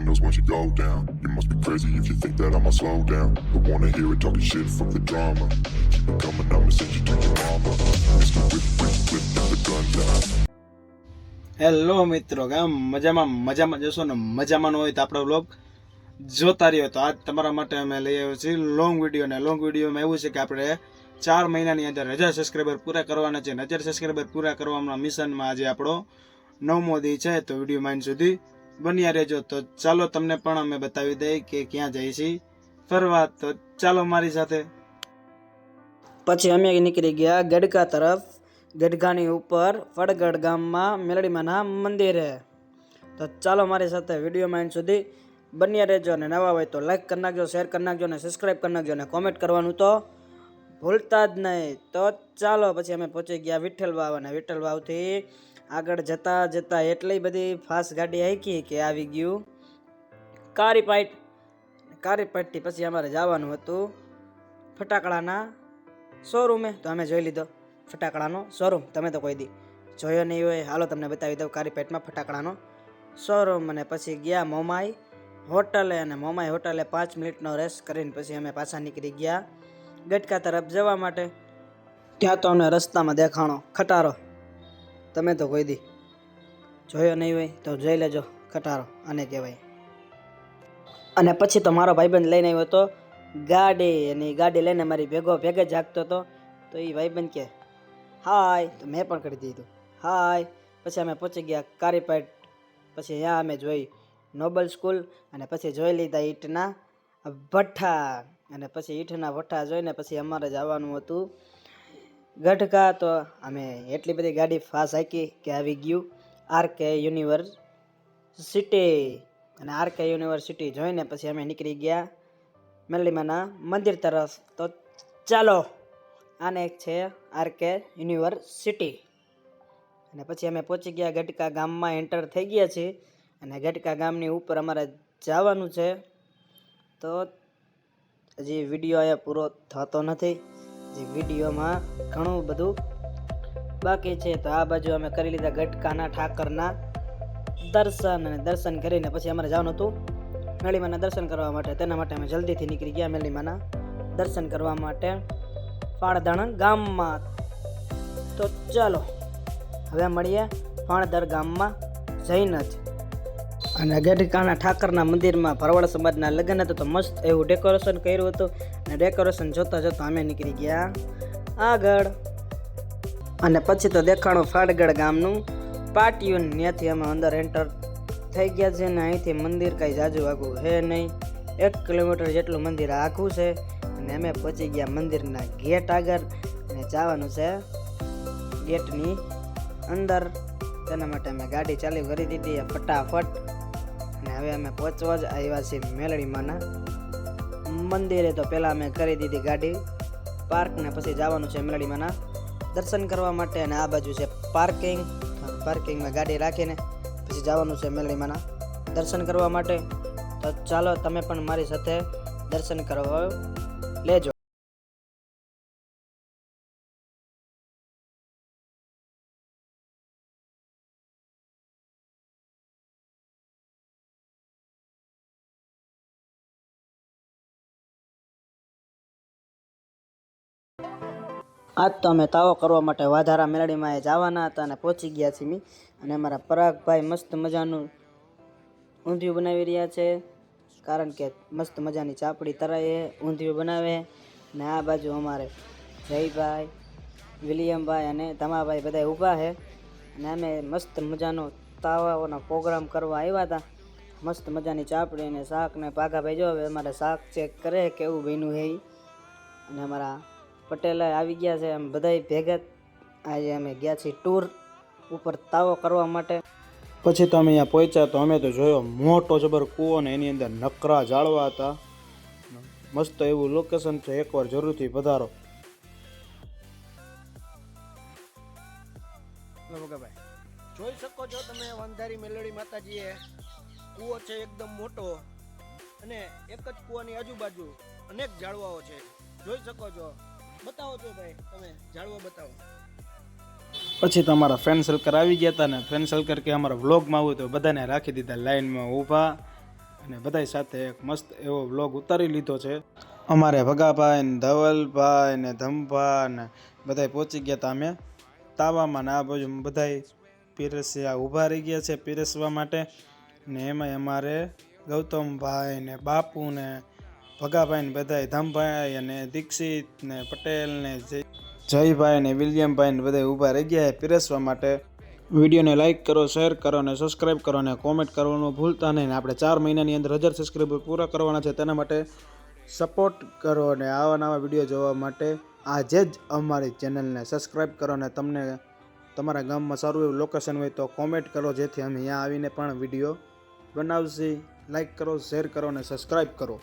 windows once you go down. You must be crazy if you think that I'ma slow down. Don't wanna hear it talking shit, fuck the drama. Keep it coming, I'ma send you to your mama. Mr. Whip, whip, whip, the gun down. Hello મિત્રો કેમ મજામાં મજામાં જશો ને મજામાં હોય તો આપણો બ્લોગ જોતા રહ્યો તો આજ તમારા માટે અમે લઈ આવ્યો છીએ લોંગ વીડિયો ને લોંગ વિડીયોમાં એવું છે કે આપણે ચાર મહિનાની અંદર હજાર સબસ્ક્રાઈબર પૂરા કરવાના છે હજાર સબસ્ક્રાઈબર પૂરા કરવાના મિશનમાં આજે આપણો નવમો દી છે તો વીડિયો માઇન્ડ સુધી બન્યા રહેજો. તો ચાલો તમને પણ અમે બતાવી દઈએ કે ક્યાં જઈએ છીએ. ફરવા તો ચાલો મારી સાથે. પછી અમે નીકળી ગયા ગડકા તરફ. ગડકાની ઉપર ફળગઢ ગામમાં મેલડીમાના મંદિરે. તો ચાલો મારી સાથે વિડીયોમાં માઇન્ડ સુધી બન્યા રહેજો અને નવા હોય તો લાઈક કરી નાખજો શેર કરી નાખજો અને સબસ્ક્રાઈબ કરી નાખજો અને કોમેન્ટ કરવાનું તો ભૂલતા જ નહીં. તો ચાલો પછી અમે પહોંચી ગયા વિઠ્ઠલ વાવ અને વિઠ્ઠલ વાવથી આગળ જતા જતા એટલી બધી ફાસ્ટ ગાડી હાકી કે આવી ગયું. કારીપાઈટ કારીપાઈટથી પછી અમારે જવાનું હતું ફટાકડાના શોરૂમે તો અમે જોઈ લીધો ફટાકડાનો શોરૂમ તમે તો કોઈ દી જોયો નહીં હોય. હાલો તમને બતાવી દઉં કારીપેટમાં ફટાકડાનો શોરૂમ અને પછી ગયા મોમાઈ હોટલે. અને મોમાઈ હોટલે પાંચ મિનિટનો રેસ કરીને પછી અમે પાછા નીકળી ગયા. ગટકા તરફ જવા માટે. ત્યાં તો અમને રસ્તામાં દેખાણો, ખટારો. તમે તો કોઈ દી જોયો નહીં હોય તો જોઈ લેજો ખટારો, આને કહેવાય. અને પછી તો મારો ભાઈબંધ લઈને આવ્યો હતો ગાડી, અને ગાડી લઈને મારી ભેગો ભેગે જાગતો હતો તો એ ભાઈબંધ કે, હાય, તો મેં પણ કરી દીધું. હાય, પછી અમે પહોંચી ગયા કારીપાટ, પછી ત્યાં અમે જોઈ નોબલ સ્કૂલ, અને પછી જોઈ લીધા ઈંટના ભઠ્ઠા. અને પછી ઈઠના ભઠ્ઠા જોઈને પછી અમારે જવાનું હતું. ગઢકા તો અમે એટલી બધી ગાડી ફાસ્ટ હાકી કે આવી ગયું. R K university. અને આર કે યુનિવર્સિટી જોઈને પછી અમે નીકળી ગયા. મલ્લીમાના મંદિર તરફ. તો ચાલો, આને એક છે આર કે યુનિવર્સિટી. અને પછી અમે પહોંચી ગયા ગઢકા ગામમાં, એન્ટર થઈ ગયા છીએ. અને ગઢકા ગામની ઉપર અમારે જવાનું છે. તો હજી વીડિયો અહીંયા પૂરો થતો નથી. જે વિડીયોમાં ઘણું બધું બાકી છે. તો આ બાજુ અમે કરી લીધા ગટકાના, ઠાકરના દર્શન અને દર્શન કરીને પછી અમારે જવાનું હતું મેળીમાના દર્શન કરવા માટે. તેના માટે અમે જલ્દીથી નીકળી ગયા મેળીમાના દર્શન કરવા માટે ફાળધણ ગામમાં. તો ચાલો, હવે મળીએ ફાણદર ગામમાં જઈને જ. અને ગઢકાના ઠાકરના મંદિરમાં ભરવાડ સમાજના લગ્ન હતું, તો મસ્ત એવું ડેકોરેશન કર્યું હતું. અને ડેકોરેશન જોતાં જોતાં અમે નીકળી ગયા આગળ. અને પછી તો દેખાણું ફાડગઢ ગામનું પાટિયું ત્યાંથી અમે અંદર એન્ટર થઈ ગયા છે ને અહીંથી મંદિર કાંઈ જાજુ આઘું હે નહીં. એક કિલોમીટર જેટલું મંદિર આખું છે. અને અમે પહોંચી ગયા મંદિરના ગેટ આગળ. અને જવાનું છે ગેટની અંદર. તેના માટે અમે ગાડી ચાલુ કરી દીધી, ફટાફટ. અને હવે અમે પહોંચવા જ આવ્યા છીએ મેલડીમાંના. મંદિરે તો પહેલાં અમે કરી દીધી ગાડી પાર્ક ને પછી જવાનું છે મેલડીમાંના. દર્શન કરવા માટે અને આ બાજુ છે પાર્કિંગ પાર્કિંગમાં ગાડી રાખીને પછી જવાનું છે મેલડીમાંના. દર્શન કરવા માટે. તો ચાલો તમે પણ મારી સાથે દર્શન કરવા લેજો. આજ તો અમે તાવો કરવા માટે વાધારા મેલડીમાં એ જવાના હતા અને પહોંચી ગયા છીએ મી. અને અમારા પરાગભાઈ મસ્ત મજાનું ઊંધિયું બનાવી રહ્યા છે કારણ કે મસ્ત મજાની ચાપડી તરાય ઊંધિયું બનાવે ને આ બાજુ અમારે જયભાઈ, વિલિયમભાઈ અને તમાભાઈ બધા ઊભા છે અને અમે મસ્ત મજાનો તાવાઓનો પ્રોગ્રામ કરવા આવ્યા હતા મસ્ત મજાની ચાપડી અને શાક ને પાઘાભાઈ જો હવે અમારે શાક ચેક કરે કેવું બન્યું છે. અને અમારા પટેલ આવી ગયા છે એમ બધાય ભેગા આજે અમે ગયા છીએ ટૂર ઉપર તાવો કરવા માટે. પછી તો અમે અહીંયા પહોંચ્યા તો અમે તો જોયો મોટો જબર કૂવો ને એની અંદર નકરા જાળવા હતા. મસ્ત એવું લોકેશન છે એકવાર જરૂરથી પધારો જોઈ શકો છો તમે વંધારી મેલડી માતાજીએ. કૂવો છે એકદમ મોટો અને એક જ કૂવાની આજુબાજુ અનેક ઝાડવાઓ છે. જોઈ શકો છો. બતાવો છો ભાઈ, તમે ઝાડવા બતાવો. પછી તો અમારા ફ્રેન્ડ સર્કલ આવી ગયા હતા ને ફ્રેન્ડ સર્કલ કે અમારા વ્લોગમાં આવ્યું તો બધાને રાખી દીધા લાઇનમાં ઊભા અને બધાય સાથે એક મસ્ત એવો વ્લોગ ઉતારી લીધો છે. અમારે ભગાભાઈ ને ધવલભાઈ ને ધમભા ને બધાય પહોંચી ગયા હતા અમે. તાવામાં ને આ બાજુ બધાય પીરસ્યા ઊભા રહી ગયા છે પીરસવા માટે. ને એમાંય અમારે ગૌતમભાઈ ને બાપુ ને ભગાભાઈ ને બધાય, ધમભાઈ અને દીક્ષિત ને પટેલ ને જયભાઈ ને વિલિયમભાઈ ને બધા ઊભા રહી ગયા પીરસવા માટે. વિડીયોને લાઇક કરો, શેર કરો અને સબસ્ક્રાઇબ કરો અને કોમેન્ટ કરવાનું ભૂલતા નહીં. આપણે ચાર મહિનાની અંદર હજાર સબસ્ક્રાઈબર પૂરા કરવાના છે, તેના માટે સપોર્ટ કરો અને આવા નવા વીડિયો જોવા માટે આજે જ અમારી ચેનલને સબસ્ક્રાઈબ કરો અને તમને તમારા ગામમાં સારું એવું લોકેશન હોય તો કોમેન્ટ કરો, જેથી અમે અહીંયા આવીને પણ વીડિયો બનાવશી. લાઇક કરો શેર કરો અને સબસ્ક્રાઈબ કરો.